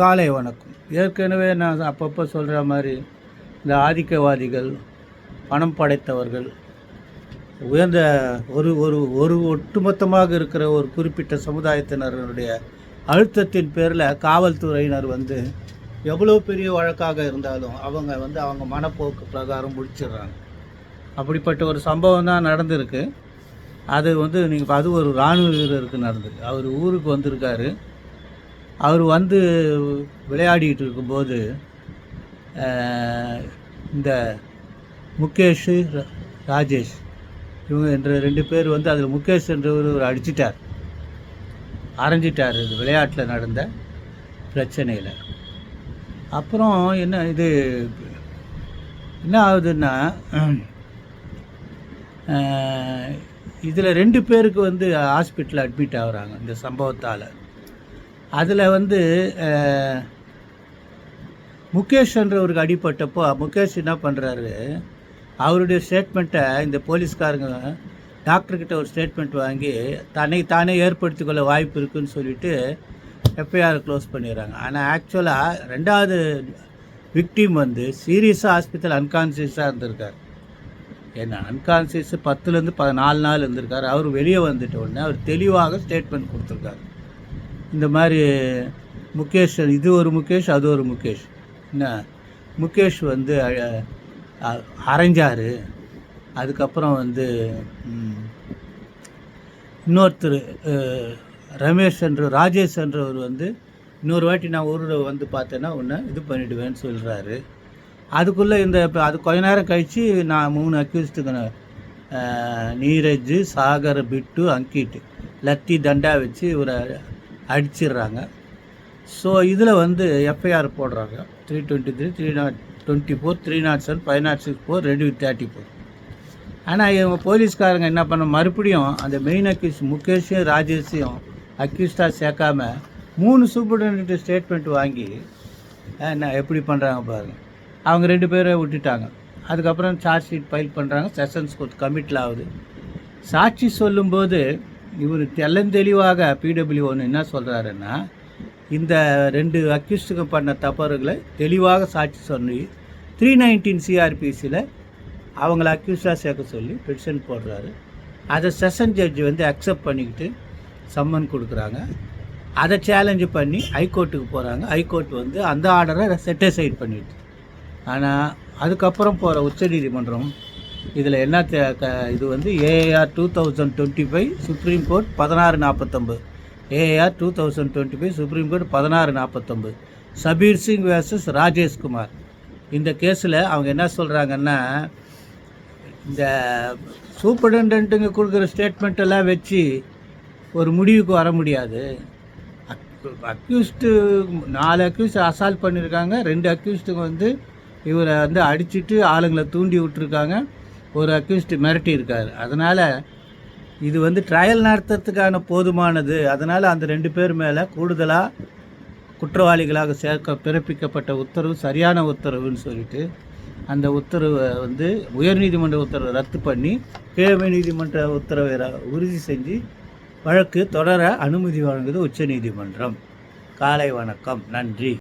காலை வணக்கம். ஏற்கனவே நான் அப்பப்போ சொல்கிற மாதிரி இந்த ஆதிக்கவாதிகள் பணம் படைத்தவர்கள் உயர்ந்த ஒரு ஒரு ஒரு ஒட்டுமொத்தமாக இருக்கிற ஒரு குறிப்பிட்ட சமுதாயத்தினருடைய அழுத்தத்தின் பேரில் காவல்துறையினர் வந்து எவ்வளோ பெரிய வழக்காக இருந்தாலும் அவங்க வந்து அவங்க மனப்போக்கு பிரகாரம் முடிச்சிடுறாங்க. அப்படிப்பட்ட ஒரு சம்பவம் தான் நடந்திருக்கு. அது வந்து நீங்கள் அது ஒரு இராணுவ வீரருக்கு நடந்திருக்கு. அவர் ஊருக்கு வந்திருக்காரு. அவர் வந்து விளையாடிட்டு இருக்கும்போது இந்த முகேஷ் ராஜேஷ் இவங்க என்ற ரெண்டு பேர் வந்து அதில் முகேஷ் என்றவர் ஒரு அடிச்சிட்டார். அரைஞ்சிட்டார். இது விளையாட்டில் நடந்த பிரச்சனையில். அப்புறம் என்ன இது என்ன ஆகுதுன்னா இதில் ரெண்டு பேருக்கு வந்து ஹாஸ்பிட்டலில் அட்மிட் ஆகுறாங்க இந்த சம்பவத்தால். அதில் வந்து முகேஷ்ன்றவருக்கு அடிபட்டப்போ முகேஷ் என்ன பண்ணுறாரு அவருடைய ஸ்டேட்மெண்ட்டை இந்த போலீஸ்காரங்க டாக்டர்கிட்ட ஒரு ஸ்டேட்மெண்ட் வாங்கி தன்னை தானே ஏற்படுத்திக் கொள்ள வாய்ப்பு இருக்குன்னு சொல்லிட்டு எஃப்ஐஆர் க்ளோஸ் பண்ணிடுறாங்க. ஆனால் ஆக்சுவலாக ரெண்டாவது விக்டிம் வந்து சீரியஸாக ஹாஸ்பிட்டல் அன்கான்சியஸாக இருந்திருக்கார். ஏன்னா அன்கான்சியஸ் பத்துலேருந்து பதினாலு நாள் இருந்திருக்காரு. அவர் வெளியே வந்துட்ட உடனே அவர் தெளிவாக ஸ்டேட்மெண்ட் கொடுத்துருக்காரு. இந்த மாதிரி முகேஷ் இது ஒரு முகேஷ் அது ஒரு முகேஷ். என்ன? முகேஷ் வந்து அ- அரைஞ்சார். அதுக்கப்புறம் வந்து இன்னொருத்தர் ரமேஷ் என்ற ராஜேஷ் என்றவர் வந்து இன்னொரு வாட்டி நான் ஊரில் வந்து பார்த்தேன்னா உன்னை இது பண்ணிடுவேன்னு சொல்கிறாரு அதுக்குள்ளே இந்த இப்போ அது கொஞ்ச நேரம் கழித்து நான் மூணு அக்யூஸ்டுக்கு நீரஜ் சாகர் பிட்டு அங்கிட்டு லத்தி தண்டா வச்சு இவரை அடிச்சிடுறாங்க. ஸோ இதில் வந்து எஃப்ஐஆர் போடுறாங்க three twenty three three nought twenty four three nought seven five nought six four ready thirty four ஆனால் இவங்க போலீஸ்காரங்க என்ன பண்ண மறுபடியும் அந்த மெயின் அக்யூஸ் முகேஷையும் ராஜேஷையும் அக்யூஸ்டாக சேர்க்காம மூணு சூப்பர்டென்ட் ஸ்டேட்மெண்ட் வாங்கி என்ன எப்படி பண்ணுறாங்க பாருங்கள் அவங்க ரெண்டு பேரை விட்டுட்டாங்க. அதுக்கப்புறம் சார்ஜ் ஷீட் ஃபைல் பண்ணுறாங்க செஷன்ஸ் கோர்ட் கமிட்டில் ஆகுது. சாட்சி சொல்லும்போது இவர் தெளிவாக பிடபிள்யூ ஒன்று என்ன சொல்கிறாருன்னா இந்த ரெண்டு அக்யூஸ்டுக்கு பண்ண தவறுகளை தெளிவாக சாட்சி சொல்லி த்ரீ நைன்டீன் சிஆர்பிசியில் அவங்கள அக்யூஸ்டாக சேர்க்க சொல்லி பெட்டிஷன் போடுறாரு. அதை செஷன் ஜட்ஜ் வந்து அக்செப்ட் பண்ணிக்கிட்டு சம்மன் கொடுக்குறாங்க. அதை சேலஞ்சு பண்ணி ஹைகோர்ட்டுக்கு போகிறாங்க ஹைகோர்ட் வந்து அந்த ஆர்டரை செட்டிசைட் பண்ணிடுது ஆனால் அதுக்கப்புறம் போகிற உச்சநீதிமன்றம் இதில் என்ன க- இது வந்து AR two thousand twenty five supreme court பதினாறு நாற்பத்தொம்பது AR two thousand twenty five supreme court பதினாறு நாற்பத்தொம்பது சபீர் சிங் வேர்சஸ் ராஜேஷ்குமார் இந்த கேஸில் அவங்க என்ன சொல்கிறாங்கன்னா இந்த சூப்பரண்டன்ட்டுங்க கொடுக்குற ஸ்டேட்மெண்ட்டெல்லாம் வச்சு ஒரு முடிவுக்கு வர முடியாது. அக்யூஸ்டு நாலு அக்யூஸ்ட் அசால்ட் பண்ணியிருக்காங்க ரெண்டு அக்யூஸ்டுங்க வந்து இவரை வந்து அடிச்சிட்டு ஆளுங்களை தூண்டி விட்டுருக்காங்க. ஒரு அக்யூஸ்ட் மிரட்டியிருக்கார். அதனால் இது வந்து ட்ரையல் நடத்துறதுக்கான போதுமானது. அதனால் அந்த ரெண்டு பேர் மேலே கூடுதலாக குற்றவாளிகளாக சேர்க்க பிறப்பிக்கப்பட்ட உத்தரவு சரியான உத்தரவுன்னு சொல்லிட்டு அந்த உத்தரவை வந்து உயர்நீதிமன்ற உத்தரவை ரத்து பண்ணி கீழமை நீதிமன்ற உத்தரவை ர- உறுதி செஞ்சு வழக்கு தொடர அனுமதி வழங்குது உச்சநீதிமன்றம். காலை வணக்கம். நன்றி.